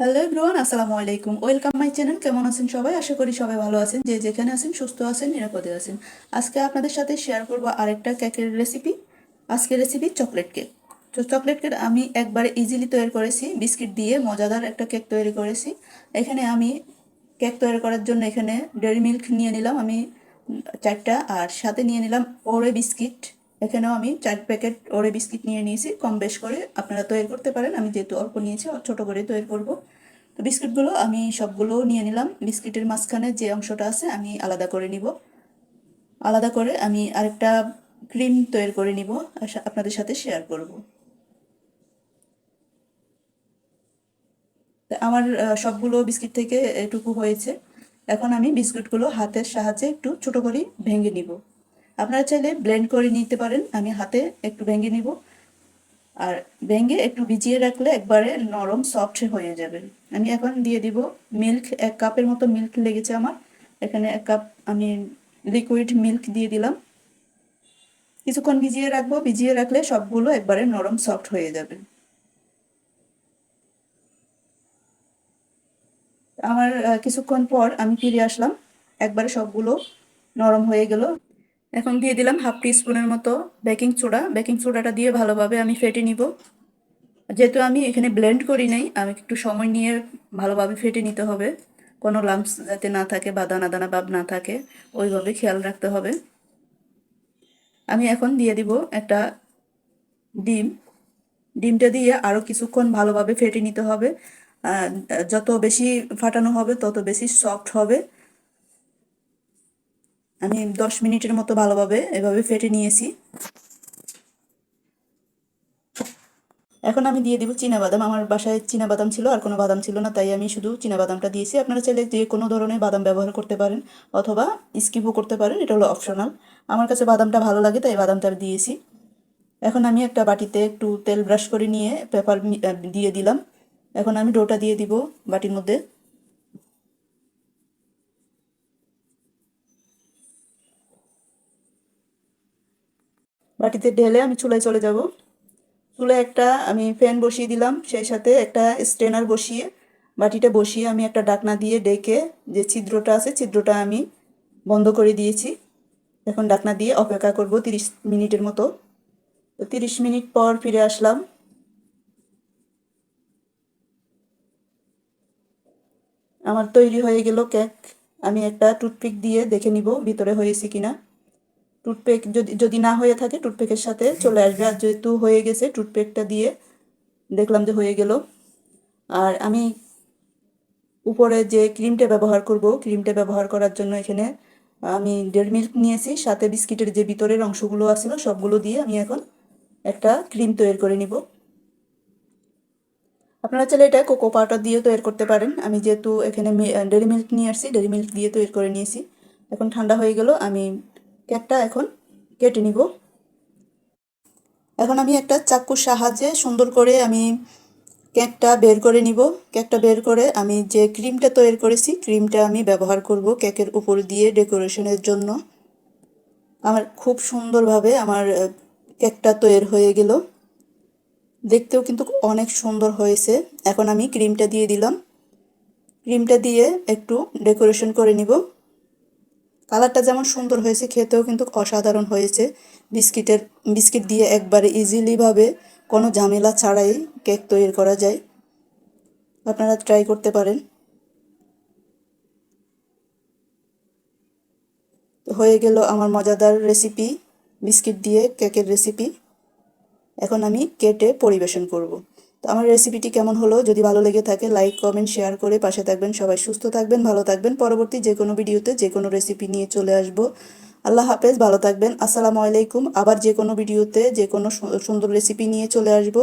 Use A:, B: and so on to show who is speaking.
A: Hello everyone আসসালামু আলাইকুম। Welcome my channel কেমন আছেন সবাই? আশা করি সবাই ভালো আছেন। যে যেখানে আছেন, সুস্থ আছেন, নিরাপদে আছেন। আজকে আপনাদের সাথে শেয়ার করব আরেকটা কেকের রেসিপি আজকের রেসিপি চকলেট কেক তো চকলেট কেক আমি একবারে ইজিলি তৈরি করেছি। বিস্কিট দিয়ে মজাদার একটা কেক তৈরি করেছি। এখানে আমি কেক তৈরি করার জন্য এখানে ডেয়ারি মিল্ক নিয়ে নিলাম। আমি চারটা আর সাথে নিয়ে নিলাম ওরে বিস্কিট। এখানেও আমি চার প্যাকেট ওরে বিস্কিট নিয়ে নিয়েছি, কম বেশ করে আপনারা তৈরি করতে পারেন। আমি যেহেতু অল্প নিয়েছি ছোটো করে তৈরি করব। তো বিস্কিটগুলো আমি সবগুলো নিয়ে নিলাম। বিস্কিটের মাঝখানে যে অংশটা আছে আমি আলাদা করে নিব। আলাদা করে আমি আরেকটা ক্রিম তৈরি করে নিব আপনাদের সাথে শেয়ার করব। আমার সবগুলো বিস্কিট থেকে এটুকু হয়েছে। এখন আমি বিস্কুটগুলো হাতের সাহায্যে একটু ছোট করে ভেঙে নিব। আপনারা চাইলে ব্লেন্ড করে নিতে পারেন। আমি হাতে একটু ভেঙে নিব। আর ভেঙে একটু ভিজিয়ে রাখলে একবারে নরম সফট হয়ে যাবে। আমি এখন দিয়ে দিব মিল্ক এক কাপের মতো মিল্ক লেগেছে আমার। এখানে এক কাপ আমি লিকুইড মিল্ক দিয়ে দিলাম। কিছুক্ষণ ভিজিয়ে রাখব। ভিজিয়ে রাখলে সবগুলো একবারে নরম সফট হয়ে যাবে। আমার কিছুক্ষণ পর আমি ফিরে আসলাম। একবারে সবগুলো নরম হয়ে গেল। এখন দিয়ে দিলাম হাফ টি স্পুনের মতো বেকিং সোডা। বেকিং সোডাটা দিয়ে ভালোভাবে আমি ফেটে নিব। যেহেতু আমি এখানে ব্লেন্ড করি নাই, আমি একটু সময় নিয়ে ভালোভাবে ফেটে নিতে হবে। কোনো লাম্পস যাতে না থাকে বা দানা দানা ভাব না থাকে, ওইভাবে খেয়াল রাখতে হবে। আমি এখন দিয়ে দিব একটা ডিম। ডিমটা দিয়ে আরও কিছুক্ষণ ভালোভাবে ফেটে নিতে হবে। যত বেশি ফাটানো হবে, তত বেশি সফট হবে। আমি দশ মিনিটের মতো ভালোভাবে এভাবে ফেটে নিয়েছি। এখন আমি দিয়ে দিব বাদাম আমার বাসায় বাদাম ছিল, আর কোনো বাদাম ছিল না, তাই আমি শুধু বাদামটা দিয়েছি। আপনারা চাইলে যে কোনো ধরনের বাদাম ব্যবহার করতে পারেন, অথবা স্কিপও করতে পারেন, এটা হলো অপশনাল। আমার কাছে বাদামটা ভালো লাগে, তাই বাদামটা আমি দিয়েছি। এখন আমি একটা বাটিতে একটু তেল ব্রাশ করে নিয়ে পেপার দিয়ে দিলাম। এখন আমি ডোটা দিয়ে দিব বাটির মধ্যে। বাটিতে ঢেলে আমি চুলায় চলে যাব। চুলায় একটা আমি ফ্যান বসিয়ে দিলাম, সেই সাথে একটা স্ট্রেনার বসিয়ে, বাটিটা বসিয়ে আমি একটা ডাকনা দিয়ে ডেকে যে ছিদ্রটা আছে, ছিদ্রটা আমি বন্ধ করে দিয়েছি। এখন ডাকনা দিয়ে অপেক্ষা করব তিরিশ মিনিটের মতো। তো তিরিশ মিনিট পর ফিরে আসলাম। আমার তৈরি হয়ে গেল কেক। আমি একটা টুথপিক দিয়ে দেখে নিব ভিতরে হয়েছে কিনা। টুথপেক যদি যদি না হয়ে থাকে টুথপেকের সাথে চলে আসবে। আর যেহেতু হয়ে গেছে টুথপেকটা দিয়ে, দেখলাম যে হয়ে গেল। আর আমি উপরে যে ক্রিমটা ব্যবহার করব, ক্রিমটা ব্যবহার করার জন্য এখানে আমি ডেড মিল্ক নিয়েছি। সাথে বিস্কিটের যে ভিতরের অংশগুলো আছিল, সবগুলো দিয়ে আমি এখন একটা ক্রিম তৈরি করে নিব। আপনারা চাইলে এটা কোকো পাউডার দিয়ে তৈরি করতে পারেন। আমি যেহেতু এখানে ডেরি মিল্ক নিয়ে আসছি ডেরি মিল্ক দিয়ে তৈরি করে নিয়েছি। এখন ঠান্ডা হয়ে গেল, আমি কেকটা এখন কেটে নিব। এখন আমি একটা চাকুর সাহায্যে সুন্দর করে আমি কেকটা বের করে নিব। কেকটা বের করে আমি যে ক্রিমটা তৈরি করেছি, ক্রিমটা আমি ব্যবহার করব কেকের উপর দিয়ে ডেকোরেশনের জন্য। আমার খুব সুন্দরভাবে আমার কেকটা তৈরি হয়ে গেল। দেখতেও কিন্তু অনেক সুন্দর হয়েছে। এখন আমি ক্রিমটা দিয়ে দিলাম। ক্রিমটা দিয়ে একটু ডেকোরেশন করে নিব। কালারটা যেমন সুন্দর হয়েছে, খেতেও কিন্তু অসাধারণ হয়েছে। বিস্কিটের, বিস্কিট দিয়ে একবারে ইজিলিভাবে কোনো ঝামেলা ছাড়াই কেক তৈরি করা যায়। আপনারা ট্রাই করতে পারেন। হয়ে গেল আমার মজাদার রেসিপি বিস্কিট দিয়ে কেকের রেসিপি এখন আমি কেটে পরিবেশন করব। তো আমার রেসিপিটি কেমন হলো? যদি ভালো লেগে থাকে লাইক কমেন্ট শেয়ার করে পাশে থাকবেন। সবাই সুস্থ থাকবেন, ভালো থাকবেন। পরবর্তী যে কোনো ভিডিওতে যে কোনো রেসিপি নিয়ে চলে আসব। আল্লাহ হাফেজ, ভালো থাকবেন। আসসালামু আলাইকুম। আবার যে কোনো ভিডিওতে যে কোনো সুন্দর রেসিপি নিয়ে চলে আসব।